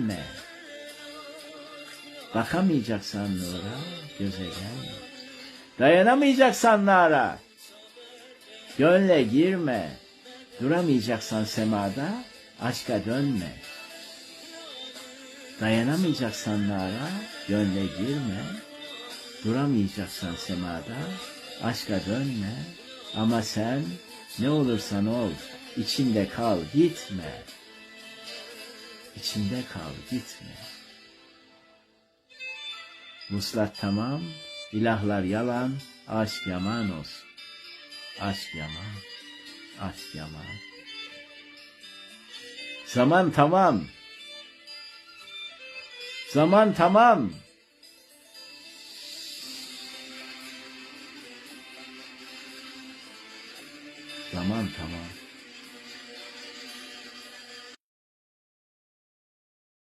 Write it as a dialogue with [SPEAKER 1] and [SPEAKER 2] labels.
[SPEAKER 1] gelme. Bakamayacaksan nura, göze gelme. Dayanamayacaksan nara, gönle girme. Duramayacaksan semada, aşka dönme. Dayanamayacaksan nara, gönle girme. Duramayacaksan semada, aşka dönme. Ama sen ne olursan ol, içinde kal, gitme. İçimde kal gitme. Muslat tamam, ilahlar yalan, aşk yaman olsun. Aşk yaman, aşk yaman. Zaman tamam. Zaman tamam. Zaman tamam.